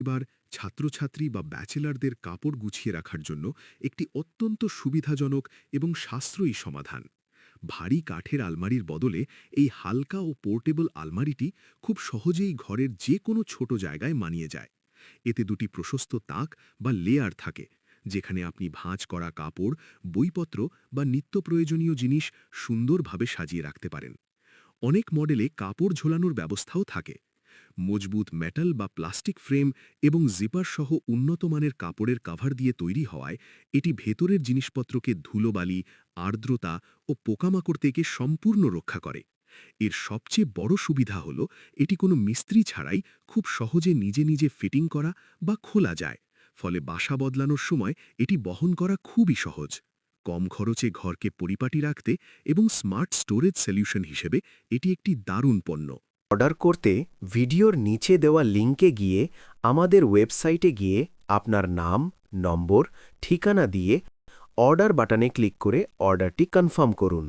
এবার ছাত্রছাত্রী বা ব্যাচেলারদের কাপড় গুছিয়ে রাখার জন্য একটি অত্যন্ত সুবিধাজনক এবং সাশ্রয়ী সমাধান। ভারী কাঠের আলমারির বদলে এই হালকা ও পোর্টেবল আলমারিটি খুব সহজেই ঘরের যে কোনো ছোট জায়গায় মানিয়ে যায়। এতে দুটি প্রশস্ত তাক বা লেয়ার থাকে, যেখানে আপনি ভাঁজ করা কাপড়, বইপত্র বা নিত্য প্রয়োজনীয় জিনিস সুন্দরভাবে সাজিয়ে রাখতে পারেন। অনেক মডেলে কাপড় ঝোলানোর ব্যবস্থাও থাকে মজবুত মেটাল বা প্লাস্টিক ফ্রেম এবং জিপার সহ উন্নত মানের কাপড়ের কাভার দিয়ে তৈরি হওয়ায়, এটি ভেতরের জিনিসপত্রকে ধুলোবালি, আর্দ্রতা ও পোকামাকড় থেকে সম্পূর্ণ রক্ষা করে। এর সবচেয়ে বড় সুবিধা হল, এটি কোনো মিস্ত্রি ছাড়াই খুব সহজে নিজে নিজে ফিটিং করা বা খোলা যায়। ফলে বাসা বদলানোর সময় এটি বহন করা খুবই সহজ। কম খরচে ঘরকে পরিপাটি রাখতে এবং স্মার্ট স্টোরেজ সলিউশন হিসেবে এটি একটি দারুণ পণ্য। অর্ডার করতে ভিডিওর নিচে দেওয়া লিঙ্কে গিয়ে আমাদের ওয়েবসাইটে গিয়ে আপনার নাম, নম্বর, ঠিকানা দিয়ে অর্ডার বাটনে ক্লিক করে অর্ডারটি কনফার্ম করুন।